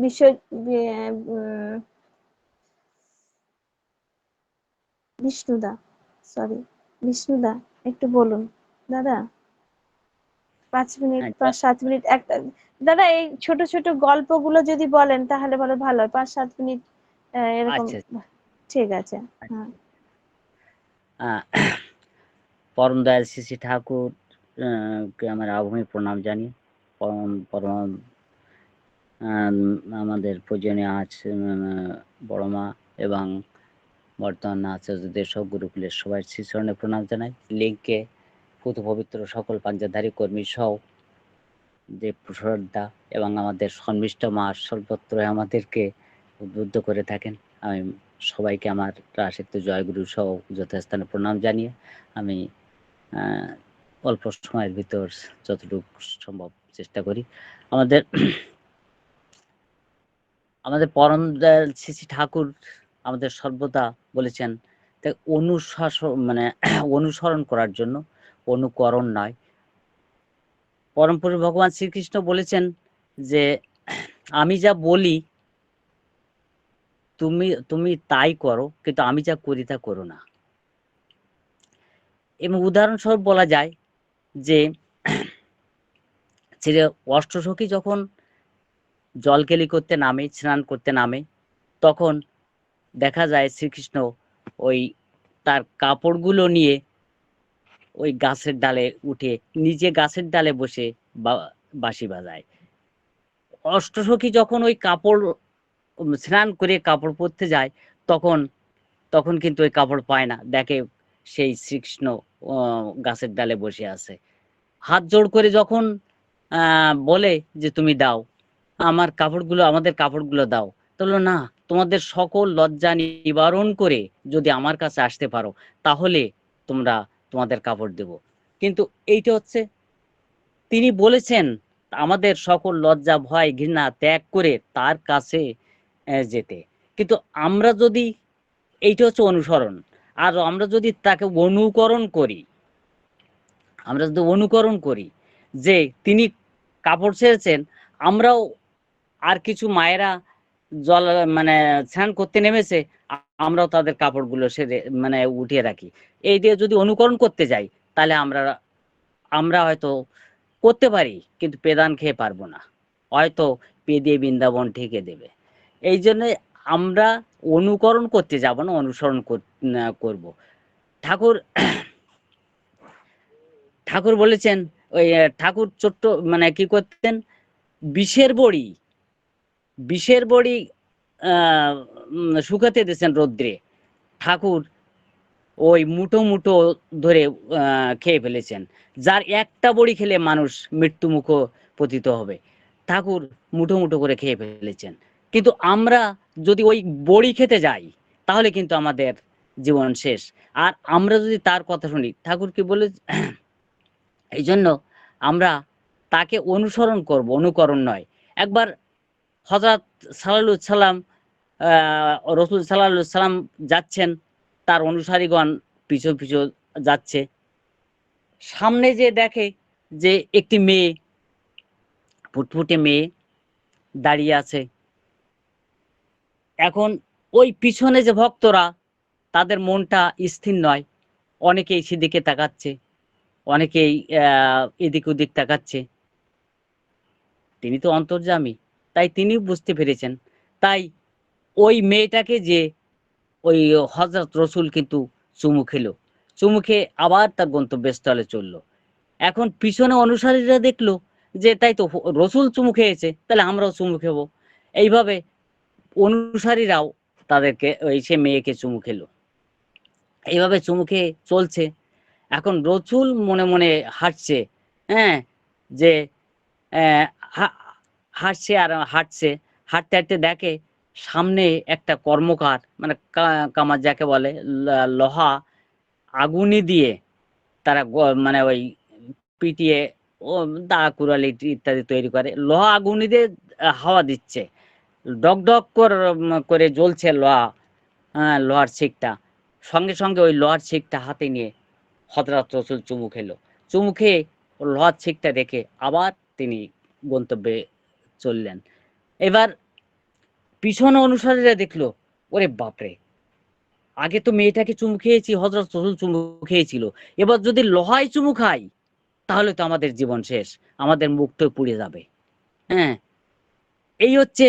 বিশ্ব বিষ্ণুদা সরি বিষ্ণুদা একটু বলুন দাদা। পাঁচ মিনিট হ্যাঁ, পাঁচ সাত মিনিট একটা দাদা এই ছোট ছোট গল্পগুলো যদি বলেন তাহলে ভালো ভালো হয়। পাঁচ সাত মিনিট এরকম আচ্ছা। ঠিক আছে হ্যাঁ। পরম দয়াল শ্রী শ্রী ঠাকুর কে আমার আবহাওয়া প্রণাম জানি পরম পরম আমাদের পূজনীয় বড় মা এবং বর্তমান আচার্যদের সব গুরুকুলের সবাই শ্রীচরণে প্রণাম জানাই। লিঙ্কে পুত পবিত্র সকল পাঞ্জাধারী কর্মী সহ যে শ্রদ্ধা এবং আমাদের সন্মিষ্ট মা সর্বত্র আমাদেরকে উদ্বুদ্ধ করে থাকেন, আমি সবাইকে আমার রাশিত্ব জয়গুরু সহ যথাস্থানে প্রণাম জানিয়ে আমি অল্প সময়ের ভিতর যতটুকু সম্ভব চেষ্টা করি। আমাদের আমাদের পরম দয়াল শ্রী ঠাকুর আমাদের সর্বদা বলেছেন তাই অনুশাসন মানে অনুসরণ করার জন্য অনুকরণ নয়। পরমপুর ভগবান শ্রীকৃষ্ণ বলেছেন যে আমি যা বলি, তুমি তুমি তাই করো, কিন্তু আমি যা করি তা করো না। এবং উদাহরণস্বরূপ বলা যায় যে অষ্টসখী যখন জলকেলি করতে নামে, স্নান করতে নামে। তখন দেখা যায় শ্রীকৃষ্ণ ওই তার কাপড়গুলো নিয়ে ওই গাছের ডালে উঠে নিজে গাছের ডালে বসে বাঁশি বাজায়। অষ্টসখী যখন ওই কাপড় স্নান করে কাপড় পরতে যায়, তখন তখন কিন্তু ওই কাপড় পায় না। দেখে সেই শ্রীকৃষ্ণ গাছের ডালে বসে আছে। হাত জোড় করে যখন বলে যে, তুমি দাও। আমার কাপড়গুলো আমাদের কাপড়গুলো দাও। তো বলল, না তোমাদের সকল লজ্জা নিবারণ করে যদি আমার কাছে আসতে পারো তাহলে তোমরা তোমাদের কাপড় দেব। কিন্তু এইটা হচ্ছে তিনি বলেছেন আমাদের সকল লজ্জা ভয় ঘৃণা ত্যাগ করে তার কাছে যেতে। কিন্তু আমরা যদি এইটা হচ্ছে অনুসরণ। আর আমরা যদি তাকে অনুকরণ করি আমরা যদি অনুকরণ করি যে তিনি কাপড় ছেড়েছেন আমরাও আর কিছু মায়েরা জল মানে স্নান করতে নেমেছে, আমরাও তাদের কাপড়গুলো সেরে মানে উঠিয়ে রাখি। এই দিয়ে যদি অনুকরণ করতে যাই, তাহলে আমরা আমরা হয়তো করতে পারি, কিন্তু পেদান খেয়ে পারব না। হয়তো পে দিয়ে বৃন্দাবন ঠেকে দেবে। এই জন্য আমরা অনুকরণ করতে যাব না, অনুসরণ করব। ঠাকুর ঠাকুর বলেছেন, ওই ঠাকুর ছোট্ট মানে কি করতেন, বিষের বড়ি বিষের বড়ি শুকাতে দিয়েছেন রৌদ্রে। ঠাকুর ওই মুঠো মুঠো ধরে খেয়ে ফেলেছেন। যার একটা বড়ি খেলে মানুষ মৃত্যু মুখ পতিত হবে। ঠাকুর মুঠো মুঠো করে খেয়ে ফেলেছেন। কিন্তু আমরা যদি ওই বড়ি খেতে যাই, তাহলে কিন্তু আমাদের জীবন শেষ। আর আমরা যদি তার কথা শুনি, ঠাকুর কি বলে এই জন্য আমরা তাকে অনুসরণ করব, অনুকরণ নয়। একবার হজরত সাল্লাল্লাহু সাল্লাম রসুল সাল্লাল্লাহু সাল্লাম যাচ্ছেন, তার অনুসারীগণ পিছু পিছু যাচ্ছে। সামনে যে দেখে যে একটি মেয়ে, ফুটফুটে মেয়ে দাঁড়িয়ে আছে। এখন ওই পিছনে যে ভক্তরা, তাদের মনটা স্থির নয়। অনেকেই সেদিকে তাকাচ্ছে, অনেকেই এদিক ওদিক তাকাচ্ছে। তিনি তো অন্তর্যামী। তাই তিনি বুঝতে পেরেছেন। তাই ওই মেয়েটাকে যে ওই হজরত রসুল কিন্তু চুমু খেলো। চুমু খেয়ে আবার তার গন্তব্যস্থলে চলল। এখন পিছনে অনুসারীরা দেখল যে তাই তো রসুল চুমু খেয়েছে, তাহলে আমরাও চুমু খেবো। এইভাবে অনুসারীরাও তাদেরকে, ওই সে মেয়েকে চুমু খেলো। এইভাবে চুমু খেয়ে চলছে। এখন রসুল মনে মনে হাঁটছে হ্যাঁ যে হাঁটছে আর হাঁটছে, হাঁটতে হাঁটতে দেখে সামনে একটা কর্মকার মানে কামার যাকে বলে লোহা আগুনি দিয়ে তারা মানে ওই পিটিয়ে ও দা কুড়ালি ইত্যাদি তৈরি করে। লোহা আগুনি দিয়ে হাওয়া দিচ্ছে। ডক ডক করে জ্বলছে লোহা হ্যাঁ লোহার ছিকটা। সঙ্গে সঙ্গে ওই লোহার ছিকটা হাতে নিয়ে রসুল চুমু খেলো। চুমু খেয়ে লোহার ছিকটা রেখে আবার তিনি গন্তব্যে চললেন। এবার পিছনে অনুসারীরা দেখল, ওরে বাপরে, আগে তো মেয়েটাকে চুমু খেয়েছি হজরত রসুল চুমু খেয়েছিল। এবার যদি লোহায় চুমু খাই, তাহলে তো আমাদের জীবন শেষ, আমাদের মুখ তো পুড়ে যাবে। হ্যাঁ এই হচ্ছে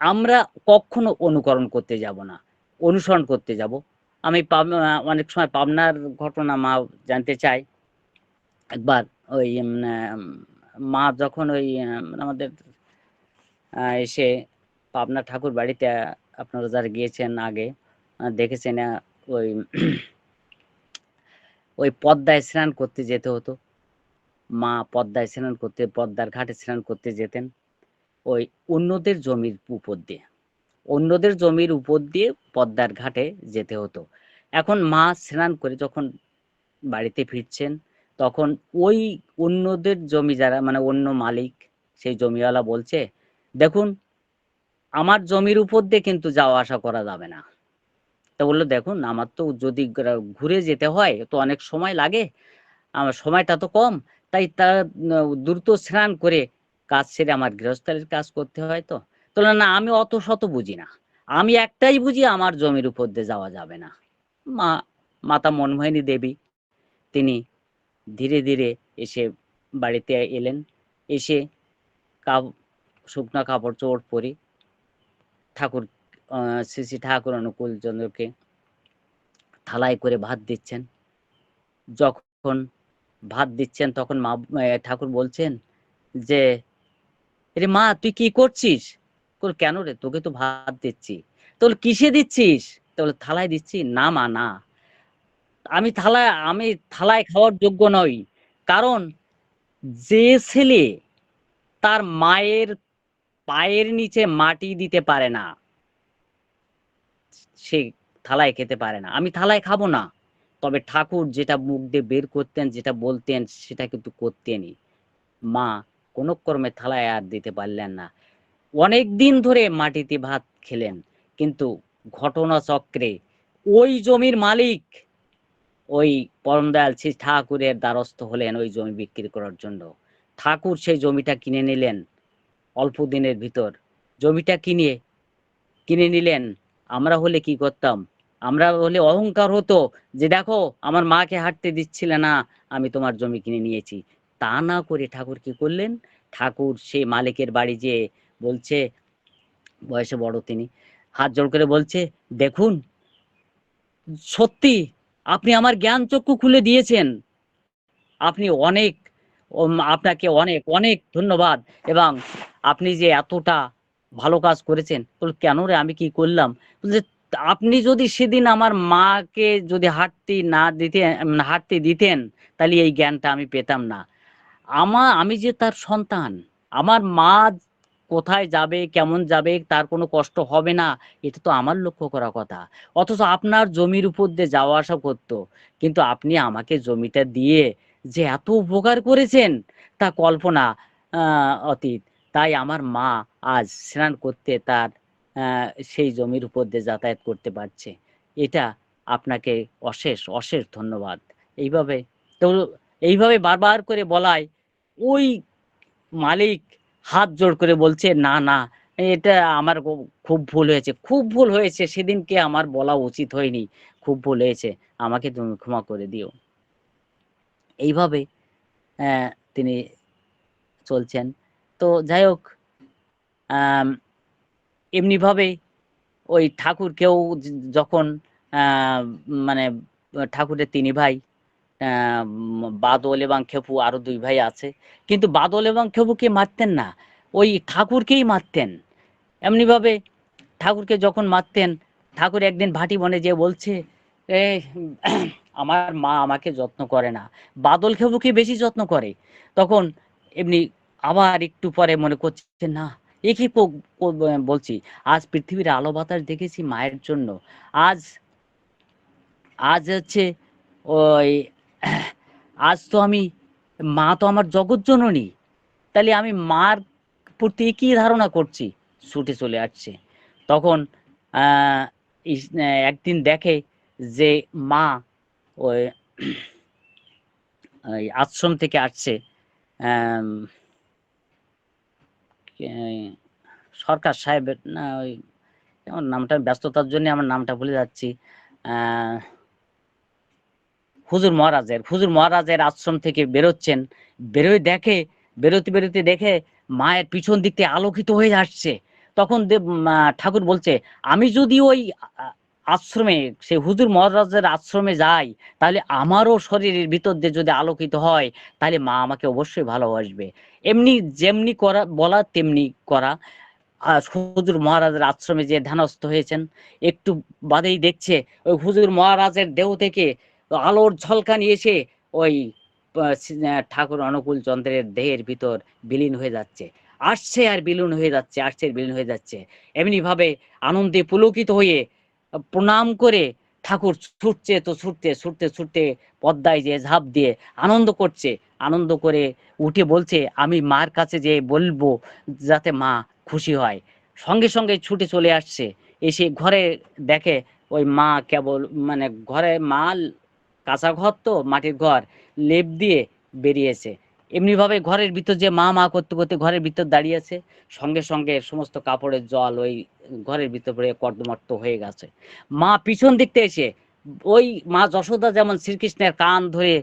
আমরা কখনো অনুকরণ করতে যাব না, অনুসরণ করতে যাব। আমি অনেক সময় পাবনার ঘটনা মা জানতে চাই একবার ওই মা যখন ওই আমাদের এসে পাবনা ঠাকুর বাড়িতে আপনারা যারা গিয়েছেন আগে দেখেছেন ওই ওই পদ্মায় স্নান করতে যেতে হতো। মা পদ্মায় স্নান করতে, পদ্মার ঘাটে স্নান করতে যেতেন। ওই অন্যদের জমির উপর দিয়ে, অন্যদের জমির উপর দিয়ে পদ্মার ঘাটে যেতে হতো। এখন মা স্নান করে যখন বাড়িতে ফিরছেন তখন ওই অন্যদের জমি যারা মানে অন্য মালিক সেই জমিওয়ালা বলছে, দেখুন, আমার জমির উপর দিয়ে কিন্তু যাওয়া আসা করা যাবে না। তা বলল, দেখুন, আমার তো যদি ঘুরে যেতে হয়, তো অনেক সময় লাগে, আমার সময়টা তো কম, তাই তা দ্রুত স্নান করে কাজ সেরে আমার গৃহস্থালির কাজ করতে হয় তো। তো না, আমি অত শত বুঝি না। আমি একটাই বুঝি, আমার জমির উপর দিয়ে যাওয়া যাবে না। মা, মাতা মনমোহিনী দেবী, তিনি ধীরে ধীরে এসে বাড়িতে এলেন। এসে কাপ, শুকনো কাপড় চোপড় পরে ঠাকুর শ্রী ঠাকুর অনুকূল চন্দ্রকে থালায় করে ভাত দিচ্ছেন। যখন ভাত দিচ্ছেন, তখন মা ঠাকুর বলছেন যে রে মা, তুই কি করছিস? কেন রে? তোকে তো ভাত দিচ্ছি। তোর কিসে দিচ্ছিস? তোর থালায় দিচ্ছি। না মা, না। আমি থালায় আমি থালায় খাওয়ার যোগ্য নই। কারণ যে ছেলে তার মায়ের পায়ের নিচে মাটি দিতে পারে না, সে থালায় খেতে পারে না। আমি থালায় খাব না। তবে ঠাকুর যেটা মুখ দিয়ে বের করতেন, যেটা বলতেন, সেটা কিন্তু করতেনই। মা কোনো কর্মে থালায় আর দিতে পারলেন না। অনেক দিন ধরে মাটিতে ভাত খেলেন, কিন্তু ঘটনা চক্রে ওই জমির মালিক ওই পরমদয়াল শ্রী ঠাকুরের দ্বারস্থ হলেন ওই জমি বিক্রি করার জন্য। ঠাকুর সেই জমিটা কিনে নিলেন অল্প দিনের ভিতর। জমিটা কিনে কিনে নিলেন। আমরা হলে কি করতাম? আমরা হলে অহংকার হতো যে দেখো, আমার মাকে হাঁটতে দিচ্ছিলে না, আমি তোমার জমি কিনে নিয়েছি। তা না করে ঠাকুর কি করলেন? ঠাকুর সেই মালিকের বাড়ি যে বলছে, বয়সে বড় তিনি, হাত জোড় করে বলছে, দেখুন, সত্যি আপনি আমার জ্ঞান চক্ষু খুলে দিয়েছেন। আপনি অনেক আপনাকে অনেক অনেক ধন্যবাদ। এবং আপনি যে এতটা ভালো কাজ করেছেন কেন রে আমি কি করলাম? যে আপনি যদি সেদিন আমার মাকে যদি হাঁটতে না দিতে উম, হাঁটতে দিতেন তাহলে এই জ্ঞানটা আমি পেতাম না। আমার আমি যে তার সন্তান আমার মা কোথায় যাবে, কেমন যাবে, তার কোনো কষ্ট হবে না, এটা তো আমার লক্ষ্য করা কথা। অথচ আপনার জমির উপর দিয়ে যাওয়া আসা করতো। কিন্তু আপনি আমাকে জমিটা দিয়ে যে এত উপকার করেছেন, তা কল্পনা অতীত। তাই আমার মা আজ স্নান করতে তার সেই জমির উপর দিয়ে যাতায়াত করতে পারছে। এটা আপনাকে অশেষ অশেষ ধন্যবাদ। এইভাবে, তো এইভাবে বারবার করে বলায়, ওই মালিক হাত জোড় করে বলছে, না না, এটা আমার খুব- ভুল হয়েছে। খুব ভুল হয়েছে, সেদিনকে আমার বলা উচিত হয়নি। খুব ভুল হয়েছে, আমাকে তুমি ক্ষমা করে দিও। এইভাবে তিনি চলছেন। তো যাই হোক এমনিভাবে ওই ঠাকুরকেও যখন মানে ঠাকুরের তিনি ভাই বাদল এবং খেপু আরও দুই ভাই আছে। কিন্তু বাদল এবং খেপুকে মারতেন না। ওই ঠাকুরকেই মারতেন। এমনিভাবে ঠাকুরকে যখন মারতেন, ঠাকুর একদিন ভাটি বনে যে বলছে এ আমার মা আমাকে যত্ন করে না। বাদল খেপুকে বেশি যত্ন করে। তখন এমনি আবার একটু পরে মনে করছে, না, এ কি কো- কো- বলছি, আজ পৃথিবীর আলো বাতাস দেখেছি মায়ের জন্য। আজ আজ হচ্ছে ওই আজ তো আমি, মা তো আমার জগৎ জননী। তাহলে আমি মার প্রতি কি ধারণা করছি, ছুটে চলে আসছে। তখন একদিন দেখে যে মা ওই আশ্রম থেকে আসছে সরকার সাহেবের, না, ওই, আমার নামটা ব্যস্ততার জন্য আমার নামটা ভুলে যাচ্ছি। হুজুর মহারাজের হুজুর মহারাজের আশ্রম থেকে বেরোচ্ছেন, বেরোয় দেখে, বেরোতে বেরোতে দেখে মায়ের পিছন দিক থেকে আলোকিত হয়ে আসছে। তখন ঠাকুর বলছে, আমি যদি ওই আশ্রমে সে হুজুর মহারাজের আশ্রমে যাই, তাহলে আমারও শরীরের ভিতর দিয়ে যদি আলোকিত হয়, তাহলে মা আমাকে অবশ্যই ভালোবাসবে। এমনি যেমনি করা, বলা তেমনি করা। হুজুর মহারাজের আশ্রমে যে ধ্যানস্থ হয়েছেন, একটু বাদেই দেখছে, ওই হুজুর মহারাজের দেহ থেকে আলোর ঝলকানি এসে ওই ঠাকুর অনুকূল চন্দ্রের দেহের ভিতর বিলীন হয়ে যাচ্ছে। আসছে আর বিলীন হয়ে যাচ্ছে, আসছে বিলীন হয়ে যাচ্ছে। এমনি ভাবে আনন্দে পুলকিত হয়ে প্রণাম করে ঠাকুর ছুটছে তো ছুটতে ছুটতে ছুটতে পদ্মায় যে ঝাঁপ দিয়ে আনন্দ করছে। আনন্দ করে উঠে বলছে, আমি মার কাছে যে বলব যাতে মা খুশি হয়। সঙ্গে সঙ্গে ছুটে চলে আসছে। এসে ঘরে দেখে ওই মা কেবল মানে ঘরে মা কাঁচা ঘর তো মাটির ঘর, লেপ দিয়ে বেরিয়েছে। এমনিভাবে ঘরের ভিতর যে মা মা করতে করতে ঘরের ভিতর দাঁড়িয়ে আছে, সঙ্গে সঙ্গে সমস্ত কাপড়ের জল ওই ঘরের ভিতর কর্দমাক্ত হয়ে গেছে। মা পিছন দিক থেকে এসে, ওই মা যশোদা যেমন শ্রীকৃষ্ণের কান ধরে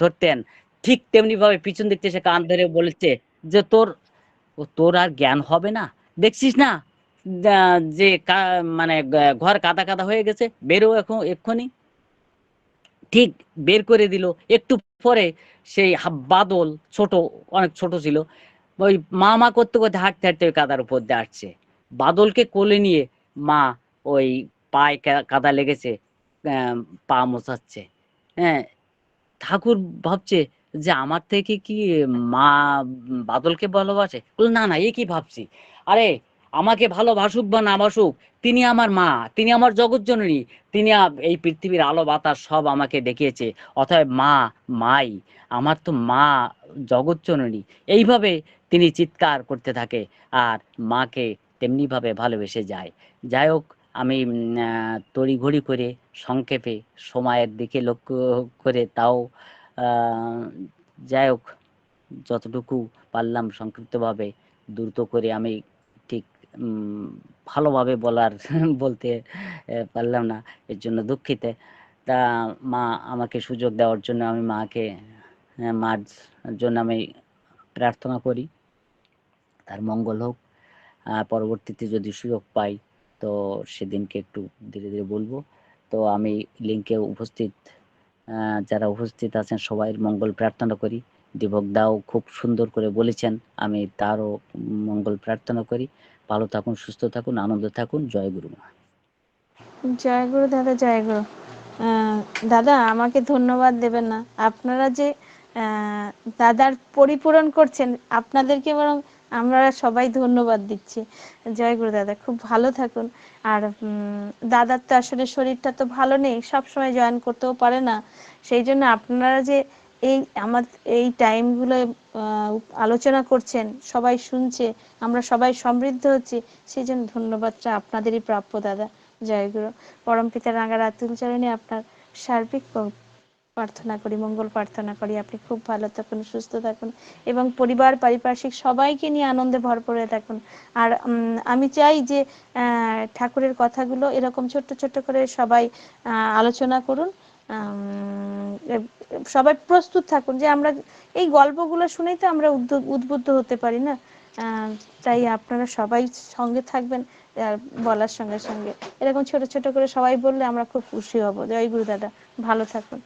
ধরতেন, ঠিক তেমনি ভাবে পিছন দিক থেকে এসে কান ধরে বলেছে যে তোর তোর আর জ্ঞান হবে না। দেখছিস না? যে মানে ঘর কাদা কাদা হয়ে গেছে, বেরো এখন, এক্ষুনি। ঠিক বের করে দিল। একটু পরে সেই বাদল ছোট, অনেক ছোট ছিল। ওই মা মা করতে করতে হাঁটতে হাঁটতে ওই কাদার উপর দিয়ে আসছে। বাদলকে কোলে নিয়ে মা ওই পায়ে কাদা লেগেছে পা মোছাচ্ছে। হ্যাঁ ঠাকুর ভাবছে যে আমার থেকে কি মা বাদলকে ভালোবাসে? না না, এ কি ভাবছি? আরে আমাকে ভালোবাসুক বা না বাসুক তিনি আমার মা, তিনি আমার জগৎ জননী, তিনি এই পৃথিবীর আলো বাতাস সব আমাকে দেখিয়েছে। অতএব মা, মাই, আমার তো মা জগৎ জননী। এইভাবে তিনি চিৎকার করতে থাকে আর মাকে তেমনিভাবে ভালোবেসে যায়। যাই হোক, আমি তড়িঘড়ি করে সংক্ষেপে সময়ের দিকে লক্ষ্য করে তাও যাই হোক, যতটুকু পারলাম সংক্ষিপ্তভাবে দ্রুত করে আমি ভালোভাবে বলার বলতে পারলাম না, এর জন্য দুঃখিত। তা মা আমাকে সুযোগ দেওয়ার জন্য আমি মাকে মার জন্য আমি প্রার্থনা করি। তার মঙ্গল হোক। পরবর্তীতে যদি সুযোগ পাই, তো সেদিনকে একটু ধীরে ধীরে বলব। তো আমি লিঙ্কে উপস্থিত যারা উপস্থিত আছেন, সবাই মঙ্গল প্রার্থনা করি। দীপক দাও খুব সুন্দর করে বলেছেন, আমি তারও মঙ্গল প্রার্থনা করি। ভালো থাকুন, সুস্থ থাকুন, আনন্দ থাকুন। জয় গুরু মা জয় গুরু দাদা, জয় গুরু। দাদা, আমাকে ধন্যবাদ দেবেন না। আপনারা যে দাদার পরিপূরণ করছেন, আপনাদেরকে বরং আমরা সবাই ধন্যবাদ দিচ্ছি। জয় গুরু দাদা, খুব ভালো থাকুন। আর দাদার তো আসলে শরীরটা তো ভালো নেই সব সময় জয়েন করতেও পারে না। সেই জন্য আপনারা যে এই আমার, এই টাইমগুলো আলোচনা করছেন, সবাই শুনছে, আমরা সবাই সমৃদ্ধ হচ্ছি সেই জন্য ধন্যবাদটা আপনাদেরই প্রাপ্য দাদা জয় গুরু পরম পিতা রাঙা রাতুল চরণে আপনার সার্বিক প্রার্থনা করি, মঙ্গল প্রার্থনা করি, আপনি খুব ভালো থাকুন, সুস্থ থাকুন, এবং পরিবার, পারিপার্শ্বিক সবাইকে নিয়ে আনন্দে ভরপুর হয়ে থাকুন। আর আমি চাই যে ঠাকুরের কথাগুলো এরকম ছোট্ট ছোট্ট করে সবাই আলোচনা করুন সবাই প্রস্তুত থাকুন যে আমরা এই গল্পগুলো শুনেই তো আমরা উদ্বুদ্ধ হতে পারি না? তাই আপনারা সবাই সঙ্গে থাকবেন বলার সঙ্গে সঙ্গে। এরকম ছোট ছোট করে সবাই বললে আমরা খুব খুশি হব। জয় গুরু দাদা, ভালো থাকুন।